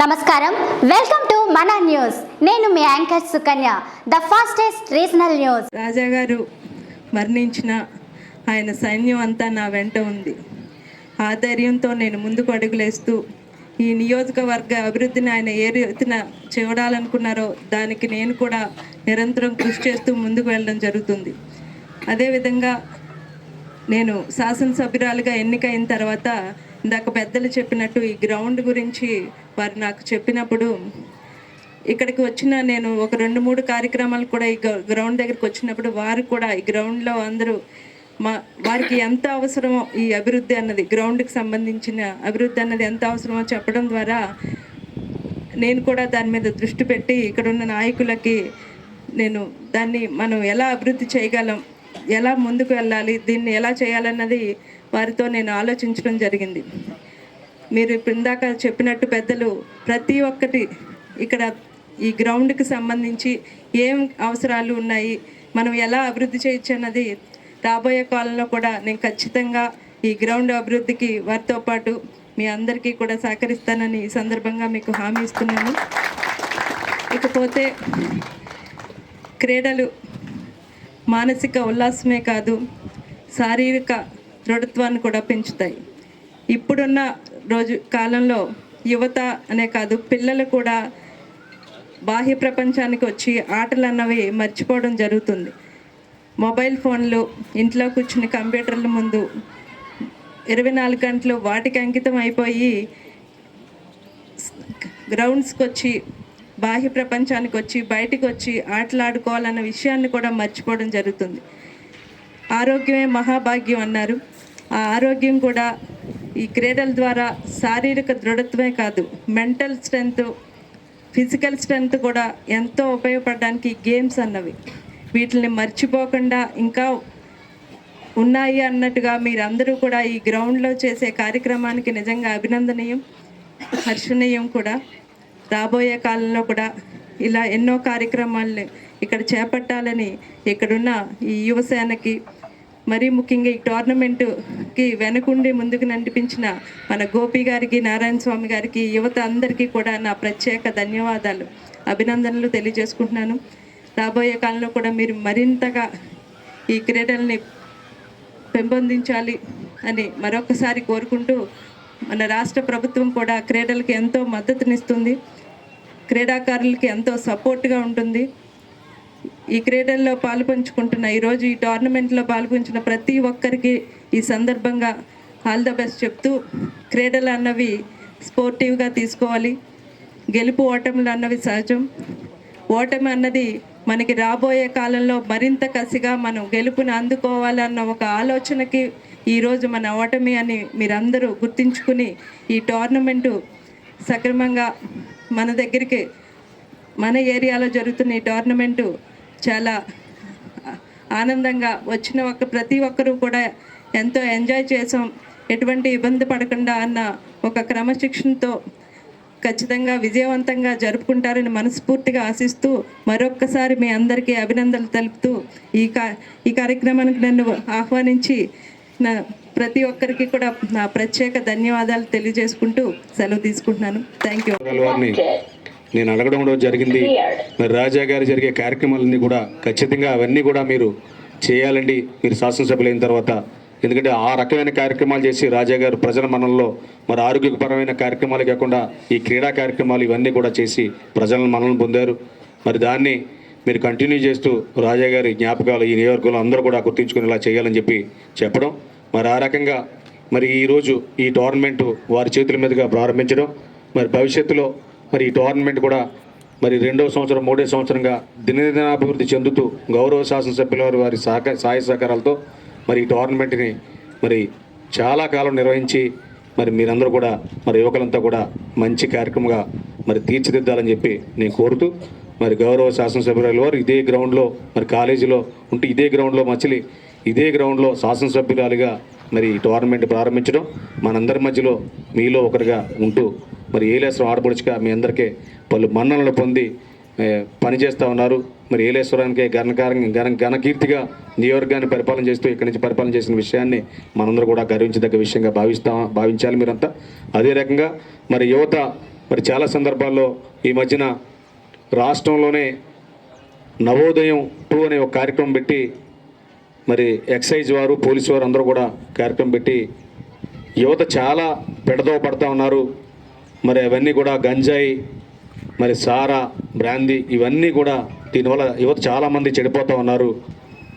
నమస్కారం. Welcome to మన news నేను మీ anchor Sukanya. The fastest regional news Raja గారు మరణించిన ఆయన సైన్యం అంతా నా వెంట ఉంది. ఆ ధైర్యంతో నేను ముందుకు అడుగులేస్తూ ఈ నియోజకవర్గ అభివృద్ధిని ఆయన ఏ రీతిన చూడాలనుకున్నారో దానికి నేను కూడా నిరంతరం కృషి చేస్తూ ముందుకు వెళ్ళడం జరుగుతుంది. అదేవిధంగా నేను శాసనసభ్యురాలుగా ఎన్నికైన తర్వాత ఇందాక పెద్దలు చెప్పినట్టు ఈ గ్రౌండ్ గురించి వారు నాకు చెప్పినప్పుడు ఇక్కడికి వచ్చిన నేను ఒక రెండు మూడు కార్యక్రమాలు కూడా ఈ గ్రౌండ్ దగ్గరికి వచ్చినప్పుడు వారు కూడా ఈ గ్రౌండ్లో అందరూ మా వారికి ఎంత అవసరమో ఈ అభివృద్ధి అన్నది గ్రౌండ్కి సంబంధించిన అభివృద్ధి అన్నది ఎంత అవసరమో చెప్పడం ద్వారా నేను కూడా దాని మీద దృష్టి పెట్టి ఇక్కడ ఉన్న నాయకులకి నేను దాన్ని మనం ఎలా అభివృద్ధి చేయగలం ఎలా ముందుకు వెళ్ళాలి దీన్ని ఎలా చేయాలన్నది వారితో నేను ఆలోచించడం జరిగింది. మీరు ఇప్పుడు ఇందాక చెప్పినట్టు పెద్దలు ప్రతి ఒక్కటి ఇక్కడ ఈ గ్రౌండ్కి సంబంధించి ఏం అవసరాలు ఉన్నాయి మనం ఎలా అభివృద్ధి చేయొచ్చు అన్నది రాబోయే కాలంలో కూడా నేను ఖచ్చితంగా ఈ గ్రౌండ్ అభివృద్ధికి వారితో పాటు మీ అందరికీ కూడా సహకరిస్తానని ఈ సందర్భంగా మీకు హామీ ఇస్తున్నాను. ఇకపోతే క్రీడలు మానసిక ఉల్లాసమే కాదు శారీరక దృఢత్వాన్ని కూడా పెంచుతాయి. ఇప్పుడున్న రోజు కాలంలో యువత అనే కాదు పిల్లలు కూడా బాహ్య ప్రపంచానికి వచ్చి ఆటలు అన్నవి మర్చిపోవడం జరుగుతుంది. మొబైల్ ఫోన్లు ఇంట్లో కూర్చుని కంప్యూటర్ల ముందు ఇరవై నాలుగు గంటలు వాటికి అంకితం అయిపోయి గ్రౌండ్స్కి వచ్చి బాహ్య ప్రపంచానికి వచ్చి బయటికి వచ్చి ఆటలాడుకోవాలన్న విషయాన్ని కూడా మర్చిపోవడం జరుగుతుంది. ఆరోగ్యమే మహాభాగ్యం అన్నారు. ఆ ఆరోగ్యం కూడా ఈ క్రీడల ద్వారా శారీరక దృఢత్వమే కాదు మెంటల్ స్ట్రెంగ్త్ ఫిజికల్ స్ట్రెంగ్త్ కూడా ఎంతో ఉపయోగపడడానికి గేమ్స్ అన్నవి. వీటిని మర్చిపోకుండా ఇంకా ఉన్నాయి అన్నట్టుగా మీరందరూ కూడా ఈ గ్రౌండ్లో చేసే కార్యక్రమానికి నిజంగా అభినందనీయం హర్షణీయం కూడా. రాబోయే కాలంలో కూడా ఇలా ఎన్నో కార్యక్రమాలని ఇక్కడ చేపట్టాలని ఇక్కడున్న ఈ యువసేనకి మరీ ముఖ్యంగా ఈ టోర్నమెంటుకి వెనకుండి ముందుకు నడిపించిన మన గోపి గారికి నారాయణ స్వామి గారికి యువత అందరికీ కూడా నా ప్రత్యేక ధన్యవాదాలు అభినందనలు తెలియజేసుకుంటున్నాను. రాబోయే కాలంలో కూడా మీరు మరింతగా ఈ క్రీడల్ని పెంపొందించాలి అని మరొకసారి కోరుకుంటూ మన రాష్ట్ర ప్రభుత్వం కూడా క్రీడలకి ఎంతో మద్దతునిస్తుంది క్రీడాకారులకి ఎంతో సపోర్ట్గా ఉంటుంది. ఈ క్రీడల్లో పాల్పంచుకుంటున్న ఈరోజు ఈ టోర్నమెంట్లో పాల్పంచిన ప్రతి ఒక్కరికి ఈ సందర్భంగా ఆల్ ద బెస్ట్ చెప్తూ క్రీడలు అన్నవి స్పోర్టివ్గా తీసుకోవాలి. గెలుపు ఓటములు అన్నవి సహజం. ఓటమి అన్నది మనకి రాబోయే కాలంలో మరింత కసిగా మనం గెలుపుని అందుకోవాలన్న ఒక ఆలోచనకి ఈరోజు మన ఓటమి అని మీరందరూ గుర్తించుకుని ఈ టోర్నమెంటు సక్రమంగా మన దగ్గరికి మన ఏరియాలో జరుగుతున్న ఈ టోర్నమెంటు చాలా ఆనందంగా వచ్చిన ఒక ప్రతి ఒక్కరూ కూడా ఎంతో ఎంజాయ్ చేసాం. ఎటువంటి ఇబ్బంది పడకుండా అన్న ఒక క్రమశిక్షణతో ఖచ్చితంగా విజయవంతంగా జరుపుకుంటారని మనస్ఫూర్తిగా ఆశిస్తూ మరొక్కసారి మీ అందరికీ అభినందనలు తెలుపుతూ ఈ కా ఈ కార్యక్రమానికి నన్ను ఆహ్వానించి నా ప్రతి ఒక్కరికి కూడా నా ప్రత్యేక ధన్యవాదాలు తెలియజేసుకుంటూ సెలవు తీసుకుంటున్నాను. థ్యాంక్ యూ నేను అడగడం కూడా జరిగింది. మరి రాజా గారు జరిగే కార్యక్రమాలన్నీ కూడా ఖచ్చితంగా అవన్నీ కూడా మీరు చేయాలండి. మీరు శాసనసభ్యులు అయిన తర్వాత. ఎందుకంటే ఆ రకమైన కార్యక్రమాలు చేసి రాజా గారు ప్రజల మనల్లో మరి ఆరోగ్యపరమైన కార్యక్రమాలు కాకుండా ఈ క్రీడా కార్యక్రమాలు ఇవన్నీ కూడా చేసి ప్రజలను మనల్ని పొందారు. మరి దాన్ని మీరు కంటిన్యూ చేస్తూ రాజా గారి జ్ఞాపకాలు ఈ నియోజకవర్గంలో అందరూ కూడా గుర్తించుకునేలా చేయాలని చెప్పి చెప్పడం. మరి ఆ రకంగా మరి ఈరోజు ఈ టోర్నమెంటు వారి చేతుల మీదుగా ప్రారంభించడం. మరి భవిష్యత్తులో మరి ఈ టోర్నమెంట్ కూడా మరి రెండవ సంవత్సరం మూడో సంవత్సరంగా దినదినాభివృద్ధి చెందుతూ గౌరవ శాసనసభ్యుల వారి వారి సహక సహాయ సహకారాలతో మరి ఈ టోర్నమెంట్ని మరి చాలా కాలం నిర్వహించి మరి మీరందరూ కూడా మరి యువకులంతా కూడా మంచి కార్యక్రమంగా మరి తీర్చిదిద్దాలని చెప్పి నేను కోరుతూ మరి గౌరవ శాసనసభ్యురాలు వారు ఇదే గ్రౌండ్లో మరి కాలేజీలో ఉంటే ఇదే గ్రౌండ్లో మచిలి ఇదే గ్రౌండ్లో శాసనసభ్యురాలుగా మరి ఈ టోర్నమెంట్ ప్రారంభించడం మనందరి మధ్యలో మీలో ఒకరిగా ఉంటూ మరి ఏలేశ్వరం ఆడపడుచుగా మీ అందరికీ పలు మన్ననలు పొంది పనిచేస్తూ ఉన్నారు. మరి ఏలేశ్వరానికి ఘనకారంగా ఘన ఘనకీర్తిగా నియోజకవర్గాన్ని పరిపాలన చేస్తూ ఇక్కడి నుంచి పరిపాలన చేసిన విషయాన్ని మనందరూ కూడా గర్వించదగ్గ విషయంగా భావిస్తాం భావించాలి మీరంతా. అదే రకంగా మరి యువత మరి చాలా సందర్భాల్లో ఈ మధ్యన రాష్ట్రంలోనే నవోదయం టూ అనే ఒక కార్యక్రమం పెట్టి మరి ఎక్సైజ్ వారు పోలీసు వారు అందరూ కూడా కార్యక్రమం పెట్టి యువత చాలా పెడదవ పడతా ఉన్నారు. మరి అవన్నీ కూడా గంజాయి మరి సారా బ్రాందీ ఇవన్నీ కూడా దీనివల్ల యువత చాలామంది చెడిపోతూ ఉన్నారు.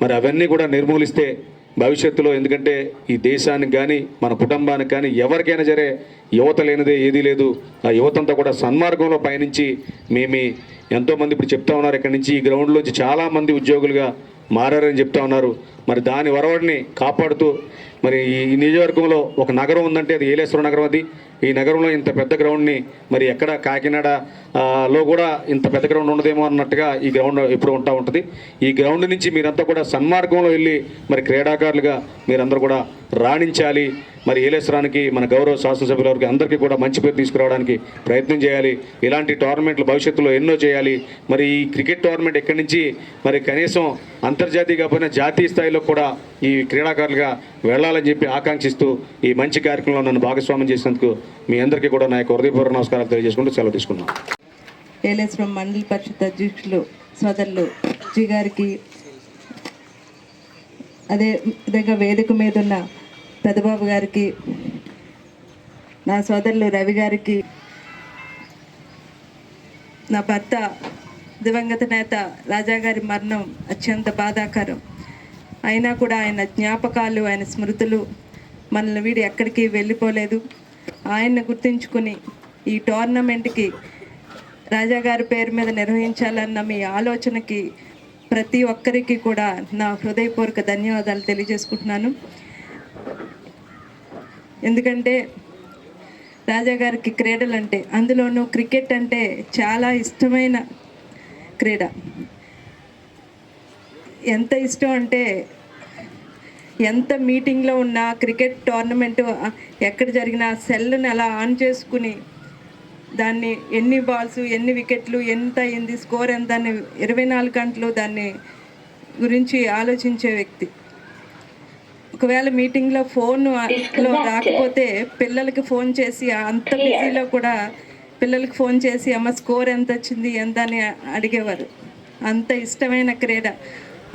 మరి అవన్నీ కూడా నిర్మూలిస్తే భవిష్యత్తులో ఎందుకంటే ఈ దేశానికి కానీ మన కుటుంబానికి కానీ ఎవరికైనా సరే యువత లేనిదే ఏదీ లేదు. ఆ యువతంతా కూడా సన్మార్గంలో పయనించి మేమే ఎంతోమంది ఇప్పుడు చెప్తా ఉన్నారు. ఇక్కడి నుంచి ఈ గ్రౌండ్లోంచి చాలామంది ఉద్యోగులుగా మారారని చెప్తా ఉన్నారు. మరి దాని వరవడిని కాపాడుతూ మరి ఈ నియోజకవర్గంలో ఒక నగరం ఉందంటే అది ఏలేశ్వర నగరం అది. ఈ నగరంలో ఇంత పెద్ద గ్రౌండ్ని మరి ఎక్కడ కాకినాడ లో కూడా ఇంత పెద్ద గ్రౌండ్ ఉండదేమో అన్నట్టుగా ఈ గ్రౌండ్ ఎప్పుడు ఉంటా ఉంటుంది. ఈ గ్రౌండ్ నుంచి మీరంతా కూడా సన్మార్గంలో వెళ్ళి మరి క్రీడాకారులుగా మీరందరూ కూడా రాణించాలి. మరి ఏలేశ్వరానికి మన గౌరవ శాసనసభ్యుల వారికి అందరికీ కూడా మంచి పేరు తీసుకురావడానికి ప్రయత్నం చేయాలి. ఇలాంటి టోర్నమెంట్లు భవిష్యత్తులో ఎన్నో చేయాలి. మరి ఈ క్రికెట్ టోర్నమెంట్ ఎక్కడి నుంచి మరి కనీసం అంతర్జాతీయ కాకపోయినా జాతీయ స్థాయిలో కూడా ఈ క్రీడాకారులుగా వెళ్ళాలని చెప్పి ఆకాంక్షిస్తూ ఈ మంచి కార్యక్రమంలో నన్ను భాగస్వామ్యం చేసినందుకు మీ అందరికీ కూడా నా యొక్క హృదయపూర్వ నమస్కారాలు తెలియజేసుకుంటూ సెలవు తీసుకున్నాను ఏలేశ్వరం మండలి పరిషత్ అధ్యక్షులు సోదరులు జీ గారికి అదే విధంగా వేదిక మీద ఉన్న పెదబాబు గారికి నా సోదరులు రవి గారికి నా భర్త దివంగత నేత రాజా గారి మరణం అత్యంత బాధాకరం. అయినా కూడా ఆయన జ్ఞాపకాలు ఆయన స్మృతులు మనల్ని వీడి ఎక్కడికి వెళ్ళిపోలేదు. ఆయన్ని గుర్తించుకుని ఈ టోర్నమెంట్కి రాజా గారి పేరు మీద నిర్వహించాలన్న మీ ఆలోచనకి ప్రతి ఒక్కరికి కూడా నా హృదయపూర్వక ధన్యవాదాలు తెలియజేసుకుంటున్నాను. ఎందుకంటే రాజా గారికి క్రీడలు అంటే అందులోనూ క్రికెట్ అంటే చాలా ఇష్టమైన క్రీడ. ఎంత ఇష్టం అంటే ఎంత మీటింగ్లో ఉన్నా క్రికెట్ టోర్నమెంట్ ఎక్కడ జరిగినా సెల్ని అలా ఆన్ చేసుకుని దాన్ని ఎన్ని బాల్స్ ఎన్ని వికెట్లు ఎంత అయింది స్కోర్ ఎంత అని ఇరవై నాలుగు గంటలు దాన్ని గురించి ఆలోచించే వ్యక్తి. ఒకవేళ మీటింగ్లో ఫోన్లో రాకపోతే పిల్లలకి ఫోన్ చేసి అంత బిజీలో కూడా పిల్లలకి ఫోన్ చేసి అమ్మ స్కోర్ ఎంత వచ్చింది? ఎంత అని అడిగేవారు. అంత ఇష్టమైన క్రీడ.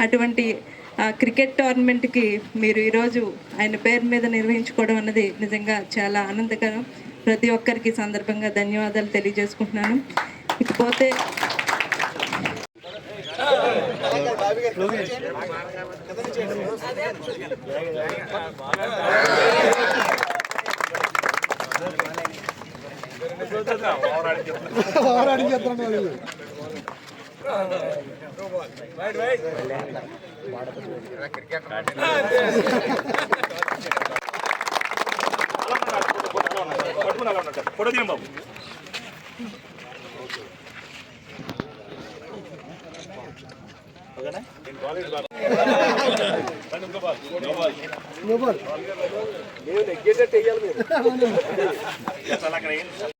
అటువంటి ఆ క్రికెట్ టోర్నమెంట్కి మీరు ఈరోజు ఆయన పేరు మీద నిర్వహించుకోవడం అన్నది నిజంగా చాలా ఆనందకరం. ప్రతి ఒక్కరికి సందర్భంగా ధన్యవాదాలు తెలియజేసుకుంటున్నాను. ఇకపోతే ఫోటో తీయం బాబు ఓకేనా నేను బాబు నేను నెగ్గేటట్టు వెయ్యాలి మీరు.